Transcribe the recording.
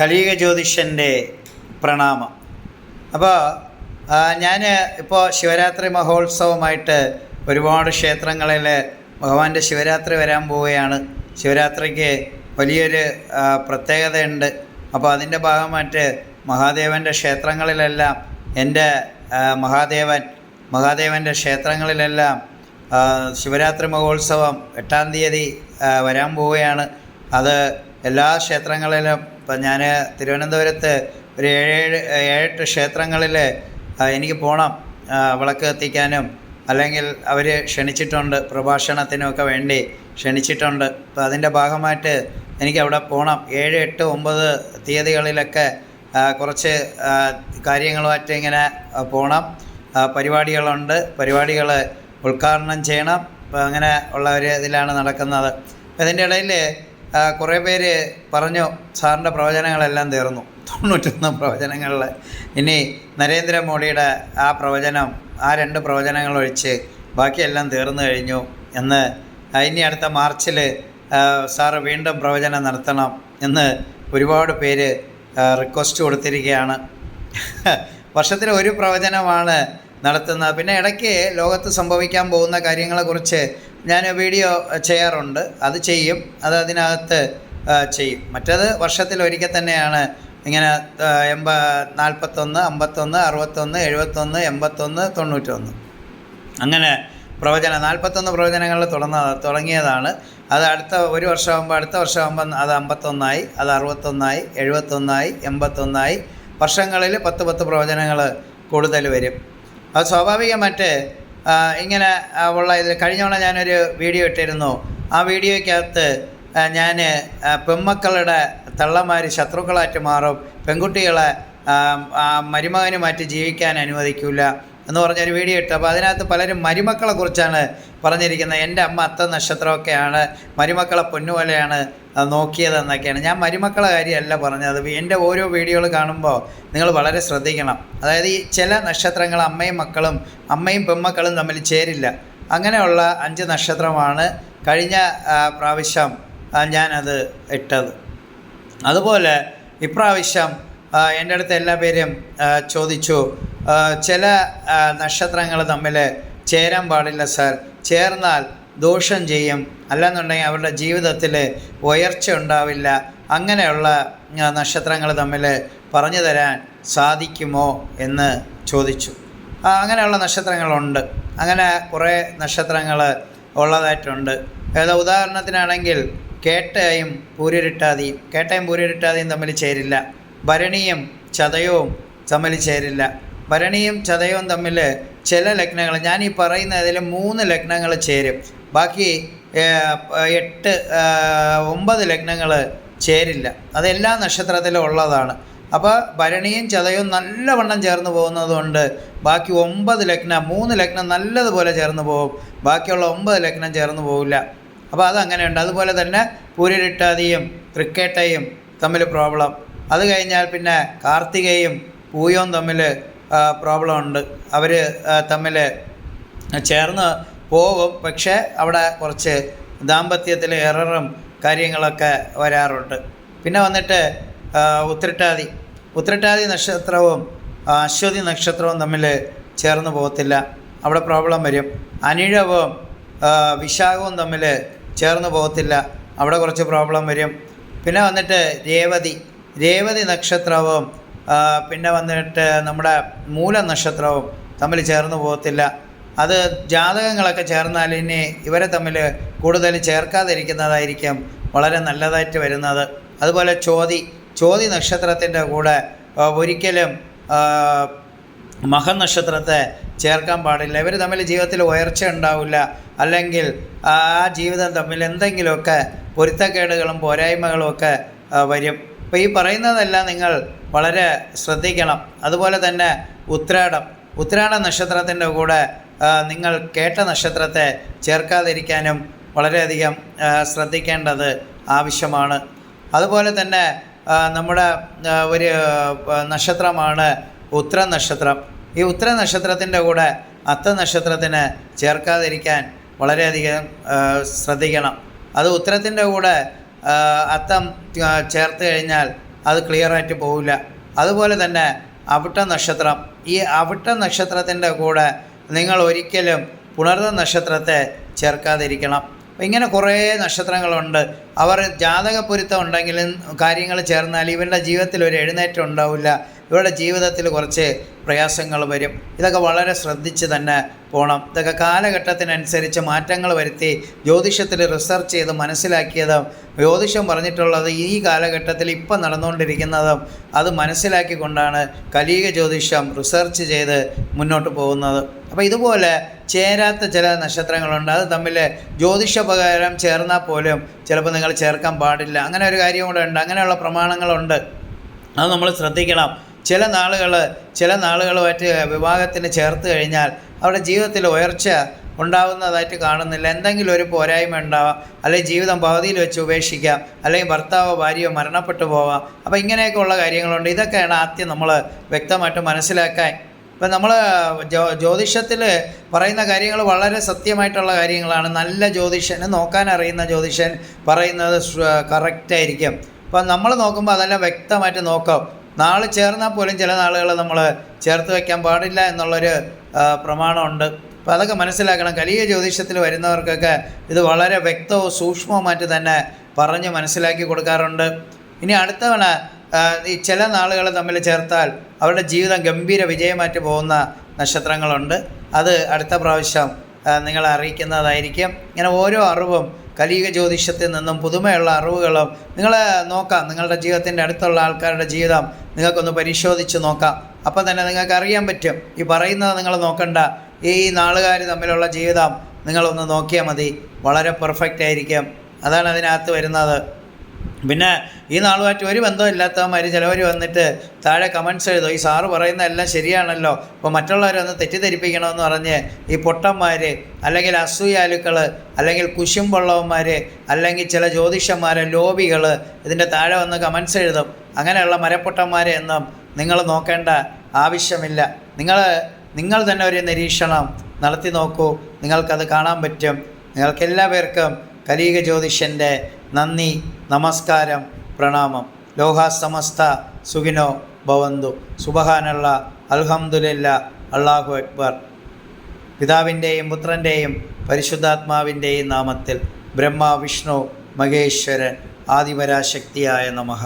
കലിയുഗ ജ്യോതിഷന്റെ പ്രണാമം അപ്പോൾ ഞാൻ ഇപ്പോൾ ശിവരാത്രി മഹോത്സവമായിട്ട് ഒരുപാട് ക്ഷേത്രങ്ങളിൽ ഭഗവാന്റെ ശിവരാത്രി വരാൻ പോവുകയാണ്. ശിവരാത്രിക്ക് വലിയൊരു പ്രത്യേകതയുണ്ട്. അപ്പോൾ അതിന്റെ ഭാഗമായിട്ട് മഹാദേവന്റെ ക്ഷേത്രങ്ങളിലെല്ലാം എന്റെ മഹാദേവൻ മഹാദേവന്റെ ക്ഷേത്രങ്ങളിലെല്ലാം ശിവരാത്രി മഹോത്സവം എട്ടാം തീയതി വരാൻ പോവുകയാണ്. അത് എല്ലാ ക്ഷേത്രങ്ങളിലും ഇപ്പം ഞാൻ തിരുവനന്തപുരത്ത് ഒരു ഏഴ് ഏഴെട്ട് ക്ഷേത്രങ്ങളിൽ എനിക്ക് പോകണം വിളക്ക് കത്തിക്കാനും അല്ലെങ്കിൽ അവർ ക്ഷണിച്ചിട്ടുണ്ട് പ്രഭാഷണത്തിനുമൊക്കെ വേണ്ടി ക്ഷണിച്ചിട്ടുണ്ട്. അപ്പോൾ അതിന്റെ ഭാഗമായിട്ട് എനിക്ക് അവിടെ പോകണം ഏഴ് എട്ട് ഒമ്പത് തീയതികളിലൊക്കെ കുറച്ച് കാര്യങ്ങളുമായിട്ട് ഇങ്ങനെ പോകണം പരിപാടികളുണ്ട്. പരിപാടികൾ ഉദ്ഘാടനം ചെയ്യണം. അങ്ങനെ ഉള്ള ഒരു ഇതിലാണ് നടക്കുന്നത്. ഇതിന്റെ ഇടയിൽ കുറേ പേര് പറഞ്ഞു സാറിന്റെ പ്രവചനങ്ങളെല്ലാം തീർന്നു. തൊണ്ണൂറ്റൊന്ന് പ്രവചനങ്ങളിൽ ഇനി നരേന്ദ്രമോദിയുടെ ആ പ്രവചനം ആ രണ്ട് പ്രവചനങ്ങൾ ഒഴിച്ച് ബാക്കിയെല്ലാം തീർന്നു കഴിഞ്ഞു എന്ന് ഇനി അടുത്ത മാർച്ചിൽ സാറ് വീണ്ടും പ്രവചനം നടത്തണം എന്ന് ഒരുപാട് പേര് റിക്വസ്റ്റ് കൊടുത്തിരിക്കുകയാണ്. വർഷത്തിൽ ഒരു പ്രവചനമാണ് നടത്തുന്നത്. പിന്നെ ഇടയ്ക്ക് ലോകത്ത് സംഭവിക്കാൻ പോകുന്ന കാര്യങ്ങളെക്കുറിച്ച് ഞാൻ വീഡിയോ ചെയ്യാറുണ്ട്. അത് ചെയ്യും. അത് അതിനകത്ത് ചെയ്യും. മറ്റത് വർഷത്തിൽ ഒരിക്കൽ തന്നെയാണ്. ഇങ്ങനെ എൺപ നാൽപ്പത്തൊന്ന് അമ്പത്തൊന്ന് അറുപത്തൊന്ന് എഴുപത്തൊന്ന് എൺപത്തൊന്ന് തൊണ്ണൂറ്റൊന്ന്. അങ്ങനെ പ്രവചന നാൽപ്പത്തൊന്ന് പ്രവചനങ്ങൾ തുടർന്ന തുടങ്ങിയതാണ്. അത് അടുത്ത ഒരു വർഷമാകുമ്പോൾ അടുത്ത വർഷമാകുമ്പോൾ അത് അമ്പത്തൊന്നായി അത് അറുപത്തൊന്നായി എഴുപത്തൊന്നായി എൺപത്തൊന്നായി. വർഷങ്ങളിൽ പത്ത് പത്ത് പ്രവചനങ്ങൾ കൂടുതൽ വരും. അത് സ്വാഭാവികമായിട്ട് ഇങ്ങനെ ഉള്ള ഇതിൽ കഴിഞ്ഞ തവണ ഞാനൊരു വീഡിയോ ഇട്ടിരുന്നു. ആ വീഡിയോയ്ക്കകത്ത് ഞാൻ പെൺമക്കളുടെ തള്ളമാർ ശത്രുക്കളായിട്ട് മാറും പെൺകുട്ടികളെ മരുമകന് മാറ്റി ജീവിക്കാൻ അനുവദിക്കില്ല എന്ന് പറഞ്ഞൊരു വീഡിയോ ഇട്ടു. അപ്പോൾ അതിനകത്ത് പലരും മരുമക്കളെ കുറിച്ചാണ് പറഞ്ഞിരിക്കുന്നത്. എന്റെ അമ്മ അത്ത നക്ഷത്രമൊക്കെയാണ് മരുമക്കളെ പൊന്നുപോലെയാണ് നോക്കിയതെന്നൊക്കെയാണ്. ഞാൻ മരുമക്കളെ കാര്യമല്ല പറഞ്ഞത്. എന്റെ ഓരോ വീഡിയോകൾ കാണുമ്പോൾ നിങ്ങൾ വളരെ ശ്രദ്ധിക്കണം. അതായത് ഈ ചില നക്ഷത്രങ്ങൾ അമ്മയും മക്കളും അമ്മയും പെൺമക്കളും തമ്മിൽ ചേരില്ല. അങ്ങനെയുള്ള അഞ്ച് നക്ഷത്രമാണ് കഴിഞ്ഞ പ്രാവശ്യം ഞാനത് ഇട്ടത്. അതുപോലെ ഇപ്രാവശ്യം എന്റെ അടുത്ത് എല്ലാ പേരും ചോദിച്ചു ചില നക്ഷത്രങ്ങൾ തമ്മിൽ ചേരാൻ പാടില്ല സർ. ചേർന്നാൽ ദോഷം ചെയ്യും. അല്ലെന്നുണ്ടെങ്കിൽ അവരുടെ ജീവിതത്തിൽ ഉയർച്ച ഉണ്ടാവില്ല. അങ്ങനെയുള്ള നക്ഷത്രങ്ങൾ തമ്മിൽ പറഞ്ഞു തരാൻ സാധിക്കുമോ എന്ന് ചോദിച്ചു. അങ്ങനെയുള്ള നക്ഷത്രങ്ങളുണ്ട്. അങ്ങനെ കുറേ നക്ഷത്രങ്ങൾ ഉള്ളതായിട്ടുണ്ട്. ഏതാ ഉദാഹരണത്തിനാണെങ്കിൽ കേട്ടയും പൂരിരിട്ടാതിയും കേട്ടയും പൂരിരിട്ടാതിയും തമ്മിൽ ചേരില്ല. ഭരണിയും ചതയവും തമ്മിൽ ചേരില്ല. ഭരണിയും ചതയവും തമ്മിൽ ചില ലഗ്നങ്ങൾ. ഞാൻ ഈ പറയുന്നതിൽ മൂന്ന് ലഗ്നങ്ങൾ ചേരും. ബാക്കി എട്ട് ഒമ്പത് ലഗ്നങ്ങൾ ചേരില്ല. അതെല്ലാ നക്ഷത്രത്തിലും ഉള്ളതാണ്. അപ്പോൾ ഭരണിയും ചതയും നല്ലവണ്ണം ചേർന്ന് പോകുന്നതുകൊണ്ട് ബാക്കി ഒമ്പത് ലഗ്നം മൂന്ന് ലഗ്നം നല്ലതുപോലെ ചേർന്ന് പോകും. ബാക്കിയുള്ള ഒമ്പത് ലഗ്നം ചേർന്ന് പോകില്ല അപ്പോൾ അതങ്ങനെയുണ്ട്. അതുപോലെ തന്നെ പൂരിരിട്ടാതിയും തൃക്കേട്ടയും തമ്മിൽ പ്രോബ്ലം. അത് കഴിഞ്ഞാൽ പിന്നെ കാർത്തികയും പൂയവും തമ്മിൽ പ്രോബ്ലം ഉണ്ട്. അവർ തമ്മിൽ ചേർന്ന് പോകും. പക്ഷേ അവിടെ കുറച്ച് ദാമ്പത്യത്തിൽ എററും കാര്യങ്ങളൊക്കെ വരാറുണ്ട്. പിന്നെ വന്നിട്ട് ഉത്രട്ടാതി. ഉത്രട്ടാതി നക്ഷത്രവും അശ്വതി നക്ഷത്രവും തമ്മിൽ ചേർന്ന് പോകത്തില്ല. അവിടെ പ്രോബ്ലം വരും. അനിഴവും വിശാഖവും തമ്മിൽ ചേർന്ന് പോകത്തില്ല. അവിടെ കുറച്ച് പ്രോബ്ലം വരും. പിന്നെ വന്നിട്ട് രേവതി. രേവതി നക്ഷത്രവും പിന്നെ വന്നിട്ട് നമ്മുടെ മൂലനക്ഷത്രവും തമ്മിൽ ചേർന്ന് പോകത്തില്ല. അത് ജാതകങ്ങളൊക്കെ ചേർന്നാൽ ഇനി ഇവരെ തമ്മിൽ കൂടുതൽ ചേർക്കാതിരിക്കുന്നതായിരിക്കും വളരെ നല്ലതായിട്ട് വരുന്നത്. അതുപോലെ ചോതി ചോതി നക്ഷത്രത്തിന്റെ കൂടെ ഒരിക്കലും മഹനക്ഷത്രത്തെ ചേർക്കാൻ പാടില്ല. ഇവർ തമ്മിൽ ജീവിതത്തിൽ ഉയർച്ച ഉണ്ടാവില്ല. അല്ലെങ്കിൽ ആ ജീവിതം തമ്മിൽ എന്തെങ്കിലുമൊക്കെ പൊരുത്തക്കേടുകളും പോരായ്മകളും ഒക്കെ വരും. അപ്പോൾ ഈ പറയുന്നതെല്ലാം നിങ്ങൾ വളരെ ശ്രദ്ധിക്കണം. അതുപോലെ തന്നെ ഉത്രാടം. ഉത്രാട നക്ഷത്രത്തിന്റെ കൂടെ നിങ്ങൾ കേട്ട നക്ഷത്രത്തെ ചേർക്കാതിരിക്കാനും വളരെയധികം ശ്രദ്ധിക്കേണ്ടത് ആവശ്യമാണ്. അതുപോലെ തന്നെ നമ്മുടെ ഒരു നക്ഷത്രമാണ് ഉത്ര നക്ഷത്രം ഈ ഉത്ര നക്ഷത്രത്തിന്റെ കൂടെ അത്ത നക്ഷത്രത്തിന് ചേർക്കാതിരിക്കാൻ വളരെയധികം ശ്രദ്ധിക്കണം. അത് ഉത്തരത്തിന്റെ കൂടെ അത്തം ചേർത്ത് കഴിഞ്ഞാൽ അത് ക്ലിയർ ആയിട്ട് പോവില്ല. അതുപോലെ തന്നെ അവിട്ട നക്ഷത്രം. ഈ അവിട്ട നക്ഷത്രത്തിന്റെ കൂടെ നിങ്ങൾ ഒരിക്കലും പുണർന്ന നക്ഷത്രത്തെ ചേർക്കാതിരിക്കണം. ഇങ്ങനെ കുറേ നക്ഷത്രങ്ങളുണ്ട്. അവർ ജാതക പൊരുത്തം ഉണ്ടെങ്കിലും കാര്യങ്ങൾ ചേർന്നാൽ ഇവരുടെ ജീവിതത്തിൽ ഒരു എഴുന്നേറ്റം ഉണ്ടാവില്ല. ഇവരുടെ ജീവിതത്തിൽ കുറച്ച് പ്രയാസങ്ങൾ വരും. ഇതൊക്കെ വളരെ ശ്രദ്ധിച്ച് തന്നെ പോകണം ഇതൊക്കെ കാലഘട്ടത്തിനനുസരിച്ച് മാറ്റങ്ങൾ വരുത്തി ജ്യോതിഷത്തിൽ റിസർച്ച് ചെയ്ത് മനസ്സിലാക്കിയതും ജ്യോതിഷം പറഞ്ഞിട്ടുള്ളത് ഈ കാലഘട്ടത്തിൽ ഇപ്പം നടന്നുകൊണ്ടിരിക്കുന്നതും അത് മനസ്സിലാക്കിക്കൊണ്ടാണ് കലീക ജ്യോതിഷം റിസർച്ച് ചെയ്ത് മുന്നോട്ട് പോകുന്നത്. അപ്പോൾ ഇതുപോലെ ചേരാത്ത ചില നക്ഷത്രങ്ങളുണ്ട്. അത് തമ്മിൽ ജ്യോതിഷപ്രകാരം ചേർന്നാൽ പോലും ചിലപ്പോൾ നിങ്ങൾ ചേർക്കാൻ പാടില്ല. അങ്ങനെ ഒരു കാര്യം കൂടെ ഉണ്ട്. അങ്ങനെയുള്ള പ്രമാണങ്ങളുണ്ട്. അത് നമ്മൾ ശ്രദ്ധിക്കണം. ചില നാളുകൾ ചില നാളുകളുമായിട്ട് വിവാഹത്തിന് ചേർത്ത് കഴിഞ്ഞാൽ അവരുടെ ജീവിതത്തിൽ ഉയർച്ച ഉണ്ടാവുന്നതായിട്ട് കാണുന്നില്ല. എന്തെങ്കിലും ഒരു പോരായ്മ ഉണ്ടാവാം. അല്ലെങ്കിൽ ജീവിതം പകുതിയിൽ വെച്ച് ഉപേക്ഷിക്കാം. അല്ലെങ്കിൽ ഭർത്താവോ ഭാര്യയോ മരണപ്പെട്ടു പോവാം. അപ്പോൾ ഇങ്ങനെയൊക്കെയുള്ള കാര്യങ്ങളുണ്ട്. ഇതൊക്കെയാണ് ആദ്യം നമ്മൾ വ്യക്തമായിട്ട് മനസ്സിലാക്കാൻ. ഇപ്പം നമ്മൾ ജ്യോ ജ്യോതിഷത്തിൽ പറയുന്ന കാര്യങ്ങൾ വളരെ സത്യമായിട്ടുള്ള കാര്യങ്ങളാണ്. നല്ല ജ്യോതിഷന് നോക്കാൻ അറിയുന്ന ജ്യോതിഷൻ പറയുന്നത് കറക്റ്റായിരിക്കും അപ്പം നമ്മൾ നോക്കുമ്പോൾ അതെല്ലാം വ്യക്തമായിട്ട് നോക്കാം. നാളെ ചേർന്നാൽ പോലും ചില നാളുകൾ നമ്മൾ ചേർത്ത് വയ്ക്കാൻ പാടില്ല എന്നുള്ളൊരു പ്രമാണമുണ്ട്. അപ്പോൾ അതൊക്കെ മനസ്സിലാക്കണം. കലിയ ജ്യോതിഷത്തിൽ വരുന്നവർക്കൊക്കെ ഇത് വളരെ വ്യക്തവും സൂക്ഷ്മവുമായിട്ട് തന്നെ പറഞ്ഞ് മനസ്സിലാക്കി കൊടുക്കാറുണ്ട്. ഇനി അടുത്തവണ ഈ ചില നാളുകൾ തമ്മിൽ ചേർത്താൽ അവരുടെ ജീവിതം ഗംഭീര വിജയമായിട്ട് പോകുന്ന നക്ഷത്രങ്ങളുണ്ട്. അത് അടുത്ത പ്രാവശ്യം നിങ്ങളെ അറിയിക്കുന്നതായിരിക്കും. ഇങ്ങനെ ഓരോ അറിവും കലിക ജ്യോതിഷത്തിൽ നിന്നും പുതുമയുള്ള അറിവുകളും നിങ്ങൾ നോക്കാം. നിങ്ങളുടെ ജീവിതത്തിന്റെ അടുത്തുള്ള ആൾക്കാരുടെ ജീവിതം നിങ്ങൾക്കൊന്ന് പരിശോധിച്ച് നോക്കാം. അപ്പം തന്നെ നിങ്ങൾക്ക് അറിയാൻ പറ്റും. ഈ പറയുന്നത് നിങ്ങൾ നോക്കണ്ട. ഈ നാളുകാർ തമ്മിലുള്ള ജീവിതം നിങ്ങളൊന്ന് നോക്കിയാൽ മതി. വളരെ പെർഫെക്റ്റ് ആയിരിക്കും. അതാണ് അതിനകത്ത് വരുന്നത്. പിന്നെ ഈ നാളുമായിട്ട് ഒരു ബന്ധമില്ലാത്തവന്മാർ ചിലവർ വന്നിട്ട് താഴെ കമൻസ് എഴുതും. ഈ സാറ് പറയുന്ന എല്ലാം ശരിയാണല്ലോ. അപ്പോൾ മറ്റുള്ളവരൊന്ന് തെറ്റിദ്ധരിപ്പിക്കണമെന്ന് പറഞ്ഞ് ഈ പൊട്ടന്മാർ അല്ലെങ്കിൽ അസൂയാലുക്കൾ അല്ലെങ്കിൽ കുശുമ്പുള്ളവന്മാർ അല്ലെങ്കിൽ ചില ജ്യോതിഷന്മാർ ലോബികൾ ഇതിന്റെ താഴെ വന്ന് കമൻസ് എഴുതും. അങ്ങനെയുള്ള മരപ്പൊട്ടന്മാരെ എന്നും നിങ്ങൾ നോക്കേണ്ട ആവശ്യമില്ല. നിങ്ങൾ നിങ്ങൾ തന്നെ ഒരു നിരീക്ഷണം നടത്തി നോക്കൂ. നിങ്ങൾക്കത് കാണാൻ പറ്റും. നിങ്ങൾക്കെല്ലാ പേർക്കും കലീക നന്ദി നമസ്കാരം പ്രണാമം. ലോഹാസമസ്ത സമസ്ത സുഖിനോ ഭവന്തു. സുബഹാനുള്ള അൽഹംദുലില്ല അള്ളാഹു അക്ബർ. പിതാവിന്റെയും പുത്രന്റെയും പരിശുദ്ധാത്മാവിന്റെയും നാമത്തിൽ ബ്രഹ്മ വിഷ്ണു മഹേശ്വരൻ ആദിപരാശക്തിയായ നമഃ